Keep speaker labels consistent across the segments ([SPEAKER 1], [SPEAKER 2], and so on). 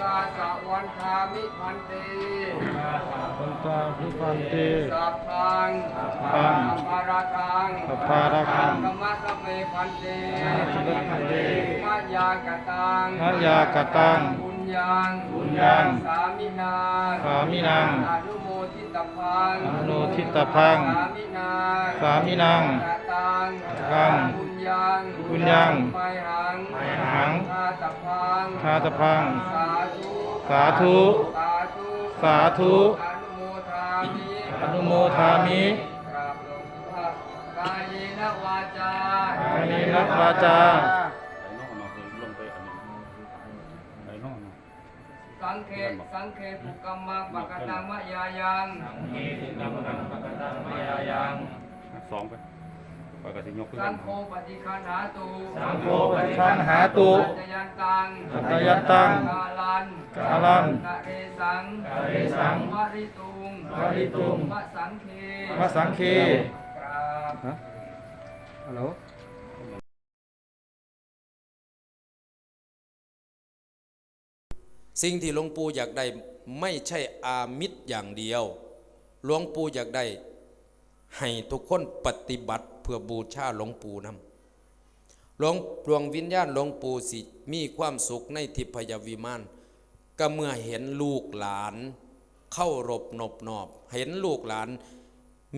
[SPEAKER 1] กาสะวันคามิพันเต
[SPEAKER 2] วันตาพิพันติ
[SPEAKER 1] สัพพัง
[SPEAKER 2] พัง
[SPEAKER 1] ภาราทัง
[SPEAKER 2] สัพพาระคัง
[SPEAKER 1] ธรรมะสเปพันเต
[SPEAKER 2] สัพพะพันเต
[SPEAKER 1] มะยากตัง
[SPEAKER 2] พระยากตัง
[SPEAKER 1] บุญยัง
[SPEAKER 2] บุญยัง
[SPEAKER 1] สามินา
[SPEAKER 2] สามินัง
[SPEAKER 1] อนุโม ทิตพัง
[SPEAKER 2] อนุโมทิตพัง
[SPEAKER 1] สามินา
[SPEAKER 2] สามินัง
[SPEAKER 1] กตัง
[SPEAKER 2] ตัง
[SPEAKER 1] บุญยัง
[SPEAKER 2] บุญยัง
[SPEAKER 1] ไมหัง
[SPEAKER 2] ไมหัง
[SPEAKER 1] ทาตพัง
[SPEAKER 2] ทาตพัง
[SPEAKER 1] สาธุ
[SPEAKER 2] สาธุ
[SPEAKER 1] สาธุ
[SPEAKER 2] สาธุ
[SPEAKER 1] อนุโมทามิ
[SPEAKER 2] อนุโมทามิ
[SPEAKER 1] กราบหลวงพ่อกายเยนะวาจากา
[SPEAKER 2] ยเยนะวาจา
[SPEAKER 3] คือลงไปอันนี้ไอ้นอกเนาะ
[SPEAKER 1] สังเขสังเขปุกรรมังปะกตังมะยายัง
[SPEAKER 3] สองไปปกติยกขึ้น
[SPEAKER 1] สังโฆปฏิคันหาตุ
[SPEAKER 2] สังโฆปฏิคันหาตุ
[SPEAKER 1] ปัจจยันตัง
[SPEAKER 2] ปัจจยันตัง
[SPEAKER 1] กาลัน
[SPEAKER 2] กาลัน
[SPEAKER 1] กะเรสัง
[SPEAKER 2] กะเรสัง
[SPEAKER 1] วริตุง
[SPEAKER 2] วริตุง
[SPEAKER 1] วสังเค
[SPEAKER 2] พระสังคี
[SPEAKER 1] กราบ
[SPEAKER 2] ฮัลโหล
[SPEAKER 4] สิ่งที่หลวงปู่อยากได้ไม่ใช่อามิตรอย่างเดียว หลวงปู่อยากได้ ให้ทุกคนปฏิบัติเพื่อบูชาหลวงปู่นำหลวงดวงวิญญาณหลวงปู่สิมีความสุขในทิพยวิมานก็เมื่อเห็นลูกหลาน เข้ารบนบนอบ เห็นลูกหลาน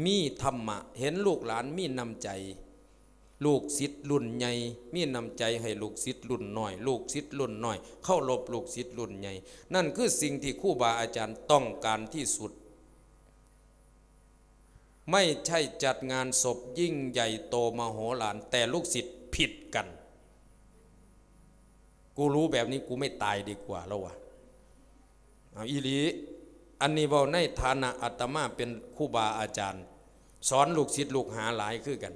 [SPEAKER 4] มีธรรมะ เห็นลูกหลานมีน้ำใจ ลูกศิษย์รุ่นใหญ่มีนำใจให้ลูกศิษย์รุ่นน้อย ลูกศิษย์รุ่นน้อย เข้ารบลูกศิษย์รุ่นใหญ่ นั่นคือสิ่งที่ครูบาอาจารย์ต้องการที่สุด ไม่ใช่จัดงานศพยิ่งใหญ่โตมโหฬารแต่ลูกศิษย์ผิดกัน กูรู้แบบนี้กูไม่ตายดีกว่าแล้ววะเอาอีหลีอันนี้เว่าในฐานะอาตมาเป็นครูบาอาจารย์ สอนลูกศิษย์ลูกหาหลายคือกัน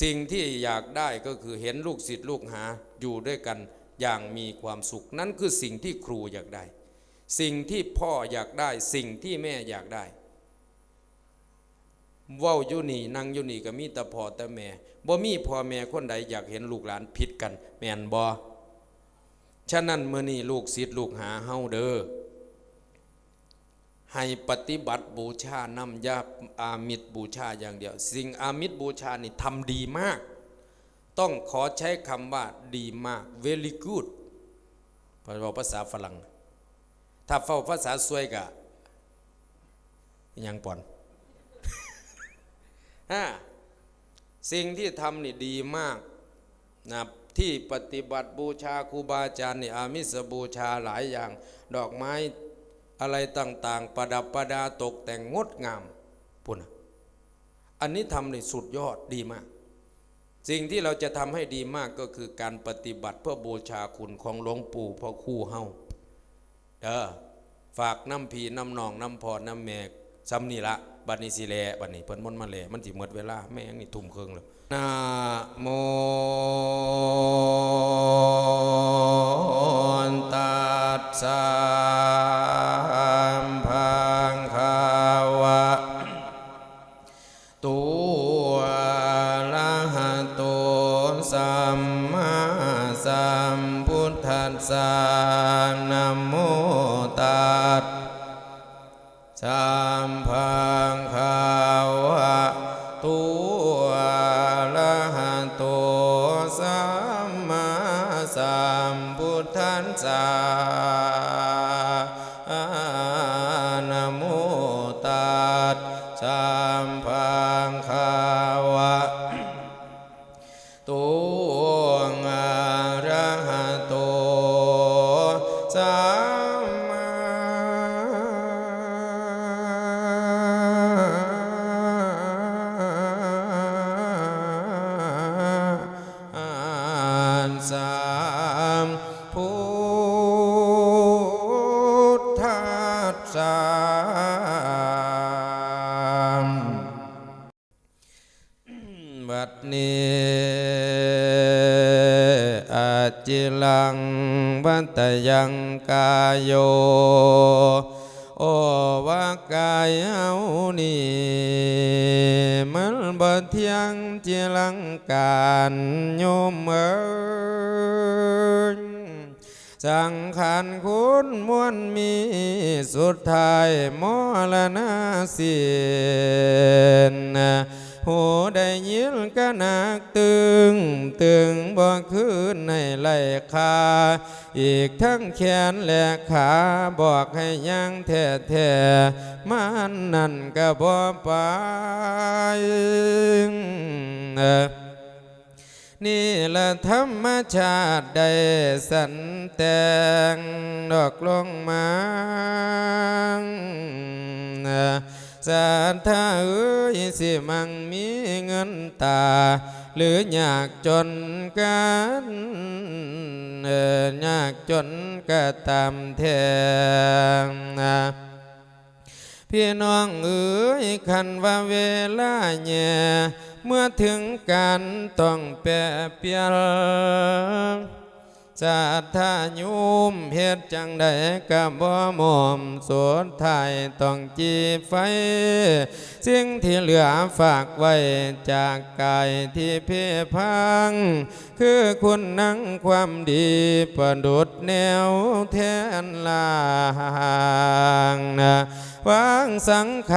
[SPEAKER 4] สิ่งที่อยากได้ก็คือเห็นลูกศิษย์ลูกหาอยู่ด้วยกันอย่างมีความสุข นั่นคือสิ่งที่ครูอยากได้ สิ่งที่พ่ออยากได้ สิ่งที่แม่อยากได้เว้าอยู่นี่นั่งยู่นี่ก็มีแต่พ่อแต่แม่บ่มีพ่อแม่คนใดอยากเห็นลูกหลานผิดกัน แม่นบ่ฉะนั้นเมื้อนี้ลูกศิษย์ลูกหาเฮาเด้อ ให้ปฏิบัติบูชานำยาอามิตรบูชาอย่างเดียว สิ่งอามิตรบูชานี่ทำดีมาก ต้องขอใช้คำว่าดีมาก very good พอภาษาฝรั่ง ถ้าเฝ้าภาษาสวยกะยังปอนห้าสิ่งที่ทำนี่ดีมากนะที่ปฏิบัติบูชาครูบาอาจารย์นี่อามิสบูชาหลายอย่าง ดอกไม้ อะไรต่างๆ ประดับประดาตกแต่งงดงามปุ่นะอันนี้ทำในสุดยอดดีมาก สิ่งที่เราจะทำให้ดีมากก็คือการปฏิบัติเพื่อบูชาคุณของหลวงปู่พ่อคู่เฮาเด้อฝากน้ำพีน้ำนองน้ำพอน้ำแมกซ้ำนี่ละบัดนี้สิแลบัดนี้เพิ่นมนมาแลมันสิหมดเวลา แม่งนี่ทุ่มครึ่งแล้วนะโมตัสสะ ทัสสะนะโมตัสสัมพังคาวะตุอะระหะโตสัมมาสัมพุทธัสสะ นี้อาจิลังบันตยังกายโย โอวากายเฮานี่มันบ่เที่ยงจิลังการโยมเอ้ยสสังขารคุณมวลมีสุดท้ายมรณาเสียน หูได้ยินก็นักตึง ตึงบ่คืนในไหลคา อีกทั้งแขนและขาบอกให้ยังแท้แท้มันนั่นก็บ่ไปนี่ละธรรมชาติได้สันแต่งดอกลงมา สัทธาเอ้ยสิมังมีเงินตา หรืออยากจนกันเออยากจนก็ตามแทงพี่น้องเอ๋ยคันว่าเวลาแย่เมื่อถึงการต้องแปรเปลี่ยน จะถ้ายุมเฮ็ดจังใดก็บ่หมอมสดท้ายต้องจีไฟ สิ่งที่เหลือฝากไว้จากกายที่เพพัง คือคุณนั่งความดีประดุดแนวแทนลางวางสังข